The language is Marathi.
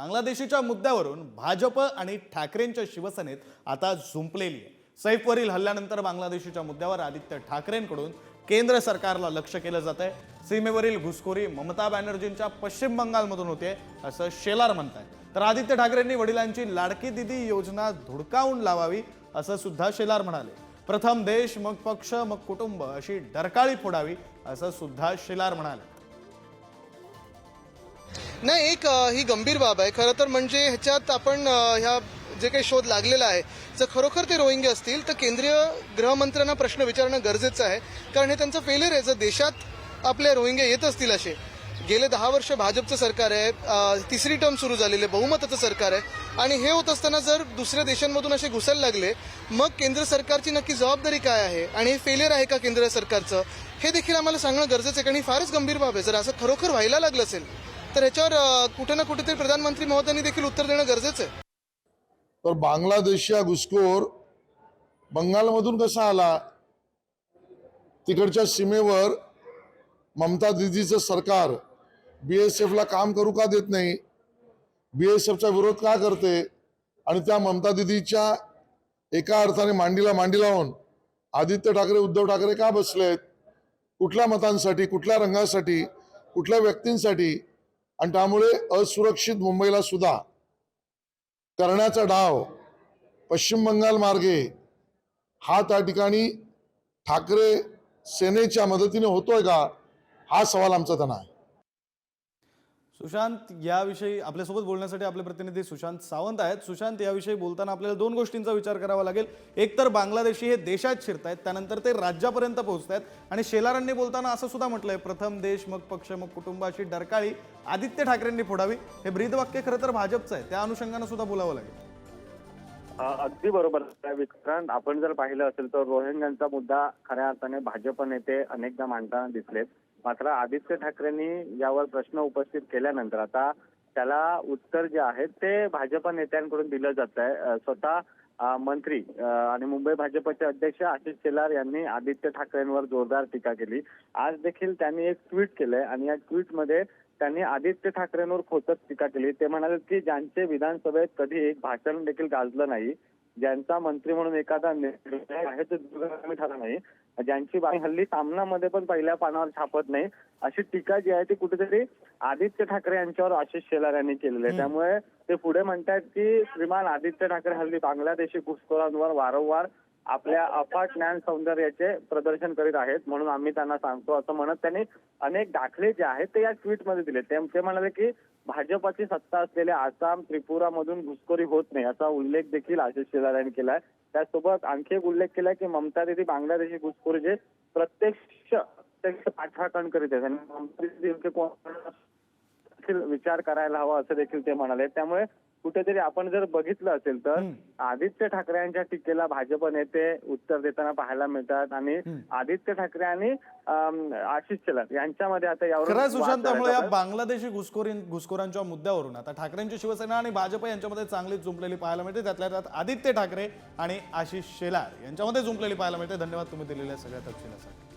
बांगलादेशीच्या मुद्द्यावरून भाजप आणि ठाकरेंच्या शिवसेनेत आता झुंपलेली आहे. सैफवरील हल्ल्यानंतर बांगलादेशीच्या मुद्द्यावर आदित्य ठाकरेंकडून केंद्र सरकारला लक्ष केलं जात आहे सीमेवरील घुसखोरी ममता बॅनर्जींच्या पश्चिम बंगालमधून होते असं शेलार म्हणत आहे तर आदित्य ठाकरेंनी वडिलांची लाडकी दिदी योजना धुडकावून लावावी असं सुद्धा शेलार म्हणाले. प्रथम देश मग पक्ष मग कुटुंब अशी डरकाळी फोडावी असं सुद्धा शेलार म्हणाले. नाही एक ही गंभीर बाब आहे. खरं तर म्हणजे ह्याच्यात आपण ह्या जे काही शोध लागलेला आहे जर खरोखर ते रोहिंगे असतील तर केंद्रीय गृहमंत्र्यांना प्रश्न विचारणं गरजेचं आहे. कारण हे त्यांचं फेलियर आहे. जर देशात आपले रोहिंगे येत असतील असे गेले दहा वर्ष भाजपचं सरकार आहे तिसरी टर्म सुरू झालेली आहे बहुमताचं सरकार आहे आणि हे होत असताना जर दुसऱ्या देशांमधून असे घुसायला लागले मग केंद्र सरकारची नक्की जबाबदारी काय आहे? आणि हे फेलियर आहे का केंद्र सरकारचं? हे देखील आम्हाला सांगणं गरजेचं आहे. कारण ही फारच गंभीर बाब आहे. जर असं खरोखर व्हायला लागलं असेल तर ह्याच्यावर कुठे ना कुठेतरी प्रधानमंत्री महोदयांनी देखील उत्तर देणं गरजेचं आहे. तर बांगलादेशच्या घुसखोर बंगालमधून कसा आला? तिकडच्या सीमेवर ममता दिदीचं सरकार बी एस एफला काम करू का देत नाही? बी एस एफचा विरोध का करते? आणि त्या ममता दिदीच्या एका अर्थाने मांडीला मांडी लावून आदित्य ठाकरे उद्धव ठाकरे का बसलेत? कुठल्या मतांसाठी कुठल्या रंगासाठी कुठल्या व्यक्तींसाठी आणि त्यामुळे असुरक्षित मुंबईला सुद्धा करण्याचा डाव पश्चिम बंगाल मार्गे हा त्या ठिकाणी ठाकरे सेनेच्या मदतीने होतोय का? हा सवाल आमचा त्यांना आहे. सुशांत याविषयी आपल्यासोबत बोलण्यासाठी आपले प्रतिनिधी सुशांत सावंत आहेत. सुशांत याविषयी बोलताना आपल्याला दोन गोष्टींचा विचार करावा लागेल. एक तर बांगलादेशी हे देशात शिरतायत त्यानंतर ते राज्यापर्यंत पोहोचतायत. आणि शेलारांनी बोलताना असं सुद्धा म्हटलंय प्रथम देश मग पक्ष मग कुटुंबाची डरकाळी आदित्य ठाकरेंनी फोडावी. हे ब्रीदवाक्य खरं तर भाजपचं आहे. त्या अनुषंगानं सुद्धा बोलावं लागेल. अगदी बरोबर. आहे विक्रांत आपण जर पाहिलं असेल तर रोहिंग्यांचा मुद्दा खऱ्या अर्थाने भाजप नेते अनेकदा मांडताना दिसलेत. मात्र आदित्य ठाकरेंनी यावर प्रश्न उपस्थित केल्यानंतर आता त्याला उत्तर जे आहे ते भाजप नेत्यांकडून दिलं जात आहे स्वतः मंत्री आणि मुंबई भाजपचे अध्यक्ष आशिष शेलार यांनी आदित्य ठाकरेंवर जोरदार टीका केली. आज देखील त्यांनी एक ट्विट केलंय आणि या ट्विटमध्ये त्यांनी आदित्य ठाकरेंवर खोचत टीका केली. ते म्हणाले की ज्यांचे विधानसभेत कधी एक भाषण देखील गाजलं नाही ज्यांचा मंत्री म्हणून एखादा निर्णय आहे तो दूरगामी ठरला नाही. ज्यांची बाई हल्ली सामनामध्ये पण पहिल्या पानावर छापत नाही अशी टीका जी आहे ती कुठेतरी आदित्य ठाकरे यांच्यावर आशिष शेलार यांनी केलेली आहे. त्यामुळे ते पुढे म्हणतायत की श्रीमान आदित्य ठाकरे हल्ली बांगलादेशी घुसखोरांवर वारंवार आपल्या अफाट ज्ञान सौंदर्याचे प्रदर्शन करीत आहेत म्हणून आम्ही त्यांना सांगतो असं म्हणत त्यांनी अनेक दाखले जे आहेत ते या ट्विटमध्ये दिले. ते ते म्हणाले की भाजपाची सत्ता असलेल्या आसाम त्रिपुरा मधून घुसखोरी होत नाही असा उल्लेख देखील आशिष शेलार यांनी केलाय. त्यासोबत आणखी एक उल्लेख केलाय की ममता दिदी बांगलादेशी घुसखोरीचे प्रत्यक्ष प्रत्यक्ष पाठराखण करीत आहेत. आणि ममता दिदी विचार करायला हवा असं देखील ते म्हणाले. त्यामुळे कुठेतरी आपण जर बघितलं असेल तर आदित्य ठाकरे यांच्या टीकेला भाजप नेते उत्तर देताना पाहायला मिळतात आणि आदित्य ठाकरे आणि आशिष शेलार यांच्यामध्ये आता यावर खरं आहे, वाद सुशांत त्यामुळे या. बांगलादेशी घुसखोरी घुसखोरांच्या मुद्द्यावरून आता ठाकरेंची शिवसेना आणि भाजप यांच्यामध्ये चांगलीच जुंपलेली पाहायला मिळते. त्यातल्या त्यात आदित्य ठाकरे आणि आशिष शेलार यांच्यामध्ये जुंपलेली पाहायला मिळते. धन्यवाद तुम्ही दिलेल्या सगळ्या तपशिलासाठी.